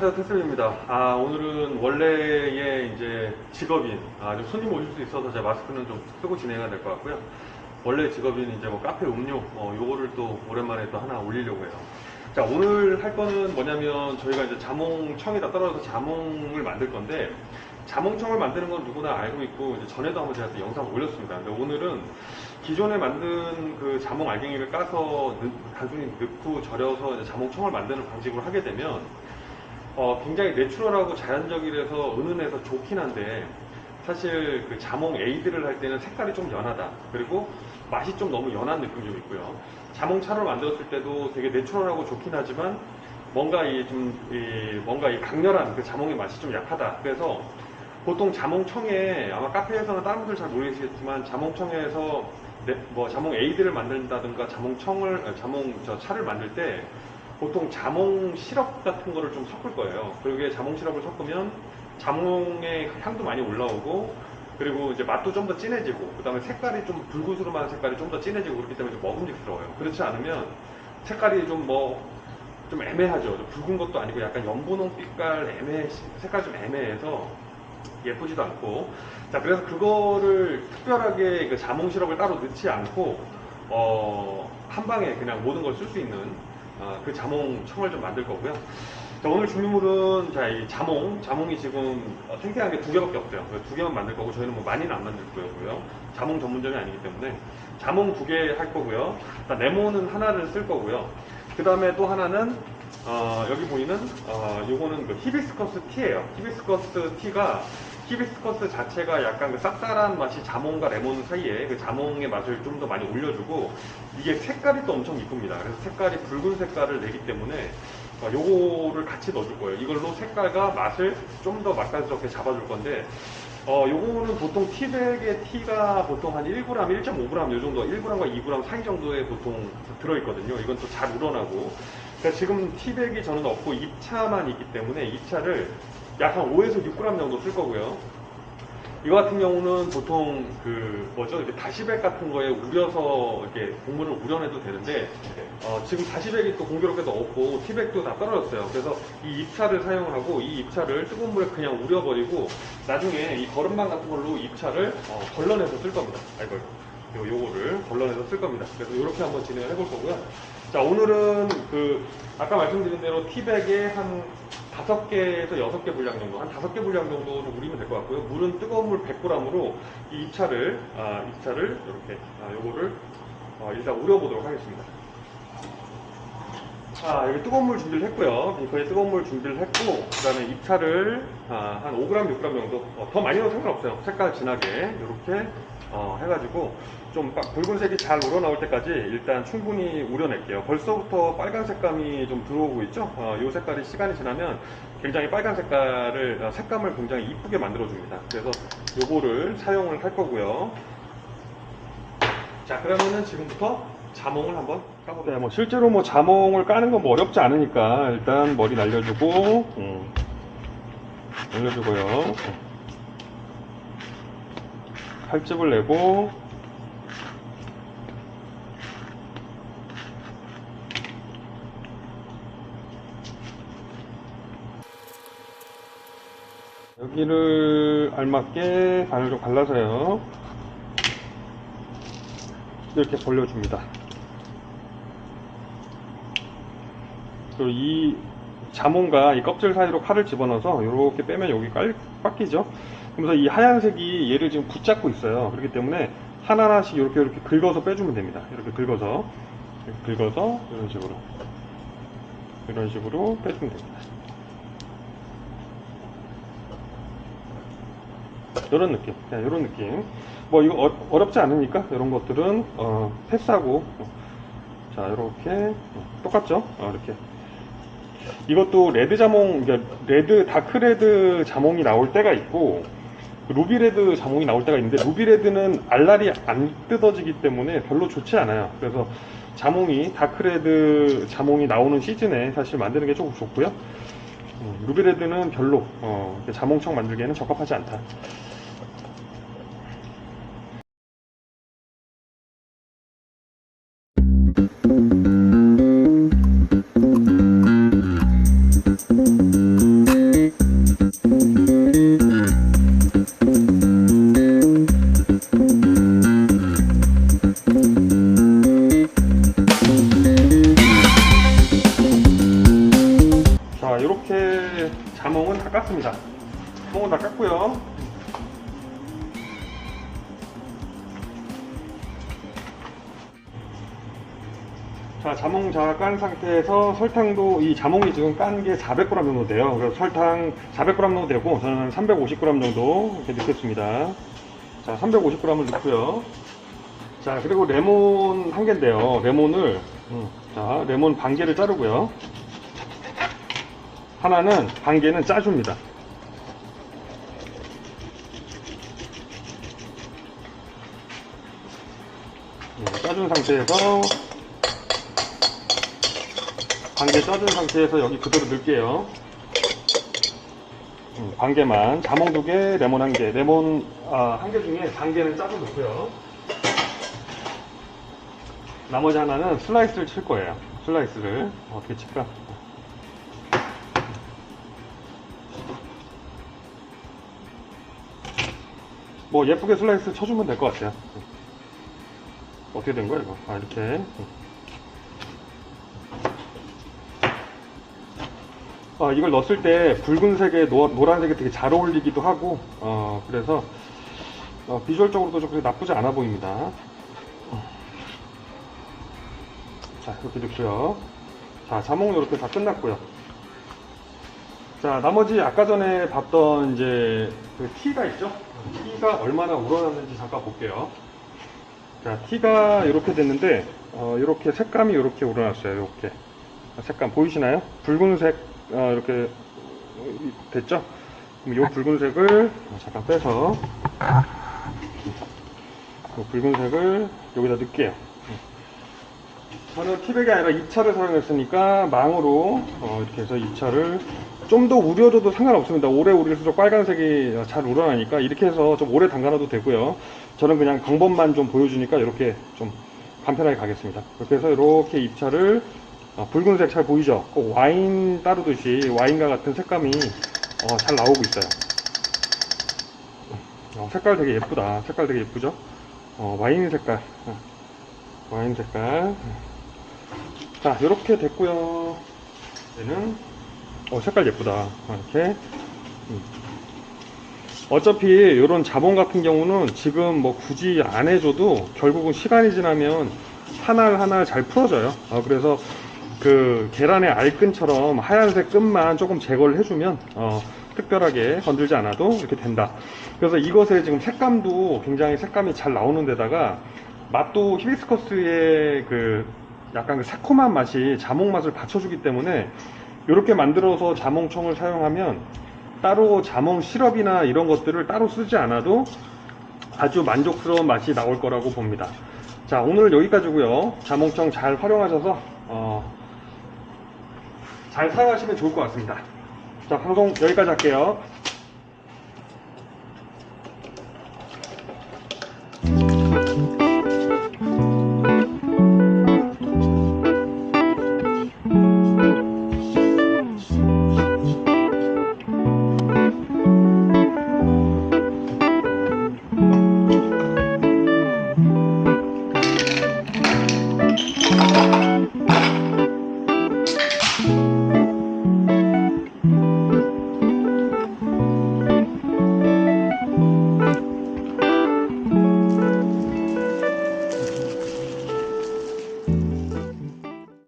테슬입니다. 아, 오늘은 원래의 이제 직업인, 아, 좀 손님 오실 수 있어서 제가 마스크는 좀 쓰고 진행해야 될 것 같고요. 원래 직업인 이제 뭐 카페 음료, 어, 요거를 또 오랜만에 또 하나 올리려고 해요. 자, 오늘 할 거는 뭐냐면 저희가 이제 자몽청에다 떨어져서 자몽을 만들 건데, 자몽청을 만드는 건 누구나 알고 있고, 이제 전에도 한번 제가 또 영상을 올렸습니다. 근데 오늘은 기존에 만든 그 자몽 알갱이를 까서 넣- 단순히 넣고 절여서 자몽청을 만드는 방식으로 하게 되면, 어, 굉장히 내추럴하고 자연적이라서 은은해서 좋긴 한데 사실 그 자몽 에이드를 할 때는 색깔이 좀 연하다. 그리고 맛이 좀 너무 연한 느낌이 좀 있고요. 자몽 차를 만들었을 때도 되게 내추럴하고 좋긴 하지만 뭔가 이좀 이 뭔가 이 강렬한 그 자몽의 맛이 좀 약하다. 그래서 보통 자몽청에 아마 카페에서는 다른 분들 잘 모르시겠지만 자몽청에서 네, 뭐 자몽 에이드를 만든다든가 자몽청을 아, 자몽 저 차를 만들 때 보통 자몽 시럽 같은 거를 좀 섞을 거예요. 그리고 자몽 시럽을 섞으면 자몽의 향도 많이 올라오고 그리고 이제 맛도 좀 더 진해지고 그다음에 색깔이 좀 붉으스름한 색깔이 좀 더 진해지고 그렇기 때문에 좀 먹음직스러워요. 그렇지 않으면 색깔이 좀 뭐 좀 애매하죠. 좀 붉은 것도 아니고 약간 연분홍 빛깔 애매 색깔 좀 애매해서 예쁘지도 않고 자 그래서 그거를 특별하게 그 자몽 시럽을 따로 넣지 않고 어, 한 방에 그냥 모든 걸 쓸 수 있는 아, 그 자몽 청을 좀 만들 거고요. 자, 오늘 준비물은 자, 이 자몽, 자몽이 지금 어, 생생한 게 두 개밖에 없어요. 두 개만 만들 거고 저희는 뭐 많이는 안 만들 거고요. 자몽 전문점이 아니기 때문에 자몽 두 개 할 거고요. 자, 레몬은 하나를 쓸 거고요. 그 다음에 또 하나는 어, 여기 보이는 어, 요거는 그 히비스커스 티예요. 히비스커스 티가 히비스커스 자체가 약간 그 쌉쌀한 맛이 자몽과 레몬 사이에 그 자몽의 맛을 좀 더 많이 올려주고 이게 색깔이 또 엄청 이쁩니다. 그래서 색깔이 붉은 색깔을 내기 때문에 어, 요거를 같이 넣어줄 거예요. 이걸로 색깔과 맛을 좀 더 맛깔스럽게 잡아줄 건데 어, 요거는 보통 티백의 티가 보통 한 1g, 1.5g 요 정도, 1g과 2g 사이 정도에 보통 들어있거든요. 이건 또 잘 우러나고. 그러니까 지금 티백이 저는 없고 입차만 있기 때문에 입차를 약 한 5에서 6g 정도 쓸 거고요. 이거 같은 경우는 보통 그 뭐죠 이렇게 다시백 같은 거에 우려서 이렇게 곡물을 우려내도 되는데 어, 지금 다시백이 또 공교롭게도 없고 티백도 다 떨어졌어요. 그래서 이 입차를 사용하고 이 입차를 뜨거운 물에 그냥 우려버리고 나중에 이 거름망 같은 걸로 입차를 어, 걸러내서 쓸 겁니다. 아이고 요, 요거를 걸러내서 쓸 겁니다. 그래서 이렇게 한번 진행을 해볼 거고요. 자 오늘은 그 아까 말씀드린 대로 티백에 한 다섯 개에서 여섯 개 분량 정도, 한 다섯 개 분량 정도 좀 우리면 될 것 같고요. 물은 뜨거운 물 100g으로 이 입차를, 아, 입차를 이렇게, 아, 요거를 어, 일단 우려보도록 하겠습니다. 자, 여기 뜨거운 물 준비를 했고요. 빙커에 뜨거운 물 준비를 했고, 그 다음에 입차를 아, 한 5g, 6g 정도, 어, 더 많이 넣어도 상관없어요. 색깔 진하게, 이렇게 어, 해가지고, 좀 빡- 붉은색이 잘 우러나올 때까지 일단 충분히 우려낼게요. 벌써부터 빨간 색감이 좀 들어오고 있죠? 어, 이 색깔이 시간이 지나면 굉장히 빨간 색깔을, 어, 색감을 굉장히 이쁘게 만들어줍니다. 그래서 요거를 사용을 할 거고요. 자, 그러면은 지금부터 자몽을 한번 까보도록 네, 뭐 실제로 뭐 자몽을 까는 건 뭐 어렵지 않으니까 일단 머리 날려주고, 음, 날려주고요. 음. 칼집을 내고, 여기를 알맞게 바늘 좀 갈라서요. 이렇게 벌려줍니다. 그리고 이 자몽과 이 껍질 사이로 칼을 집어넣어서 이렇게 빼면 여기 깔, 깎이죠. 그러면서 이 하얀색이 얘를 지금 붙잡고 있어요. 그렇기 때문에 하나하나씩 이렇게 이렇게 긁어서 빼주면 됩니다. 이렇게 긁어서 이렇게 긁어서 이런 식으로 이런 식으로 빼주면 됩니다. 이런 느낌, 그냥 이런 느낌. 뭐 이거 어, 어렵지 않으니까 이런 것들은 어, 패스하고 자 이렇게 똑같죠? 어, 이렇게 이것도 레드 자몽, 그러니까 레드 다크 레드 자몽이 나올 때가 있고 루비 레드 자몽이 나올 때가 있는데 루비 레드는 알알이 안 뜯어지기 때문에 별로 좋지 않아요. 그래서 자몽이 다크 레드 자몽이 나오는 시즌에 사실 만드는 게 조금 좋고요. 음, 루비 레드는 별로 어, 자몽청 만들기에는 적합하지 않다. 자, 자몽 잘 깐 상태에서 설탕도 이 자몽이 지금 깐 게 400g 정도 돼요. 그래서 설탕 400g 정도 되고 저는 350g 정도 이렇게 넣겠습니다. 자, 350g을 넣고요. 자, 그리고 레몬 한 개인데요. 레몬을 음, 자, 레몬 반 개를 자르고요. 하나는 반 개는 짜줍니다. 네, 짜준 상태에서 반개 짜준 상태에서 여기 그대로 넣을게요. 음, 반 개만 자몽 두 개, 레몬 한 개. 레몬 아, 한 개 중에 반 개는 짜서 넣고요. 나머지 하나는 슬라이스를 칠 거예요. 슬라이스를 어떻게 칠까? 뭐 예쁘게 슬라이스 쳐주면 될 것 같아요. 어떻게 된 거야 이거? 아 이렇게. 아, 이걸 넣었을 때 붉은색에 노, 노란색이 되게 잘 어울리기도 하고, 어, 그래서, 어, 비주얼적으로도 좀 나쁘지 않아 보입니다. 자, 이렇게 넣고요. 자, 자몽 이렇게 다 끝났고요. 자, 나머지 아까 전에 봤던 이제 그 티가 있죠? 티가 얼마나 우러났는지 잠깐 볼게요. 자, 티가 이렇게 됐는데, 어, 이렇게 색감이 이렇게 우러났어요. 이렇게. 색감 보이시나요? 붉은색 어, 이렇게 됐죠? 그럼 이 붉은색을 잠깐 빼서 이 붉은색을 여기다 넣을게요. 저는 티백이 아니라 입차를 사용했으니까 망으로 어, 이렇게 해서 입차를 좀 더 우려줘도 상관없습니다. 오래 우릴수록 빨간색이 잘 우러나니까 이렇게 해서 좀 오래 담가놔도 되고요. 저는 그냥 방법만 좀 보여주니까 이렇게 좀 간편하게 가겠습니다. 이렇게 해서 이렇게 입차를 어, 붉은색 잘 보이죠? 꼭 와인 따르듯이 와인과 같은 색감이 어, 잘 나오고 있어요. 어, 색깔 되게 예쁘다. 색깔 되게 예쁘죠? 어, 와인 색깔. 어, 와인 색깔. 자, 이렇게 됐고요. 얘는 어, 색깔 예쁘다. 어, 이렇게. 음. 어차피 이런 자본 같은 경우는 지금 뭐 굳이 안 해줘도 결국은 시간이 지나면 하나 하나 잘 풀어져요. 어, 그래서 그 계란의 알끈처럼 하얀색 끝만 조금 제거를 해주면 어, 특별하게 건들지 않아도 이렇게 된다. 그래서 이것의 지금 색감도 굉장히 색감이 잘 나오는 데다가 맛도 히비스커스의 그 약간 그 새콤한 맛이 자몽 맛을 받쳐주기 때문에 이렇게 만들어서 자몽청을 사용하면 따로 자몽 시럽이나 이런 것들을 따로 쓰지 않아도 아주 만족스러운 맛이 나올 거라고 봅니다. 자 오늘 여기까지고요. 자몽청 잘 활용하셔서 어, 잘 사용하시면 좋을 것 같습니다. 자, 방송 여기까지 할게요.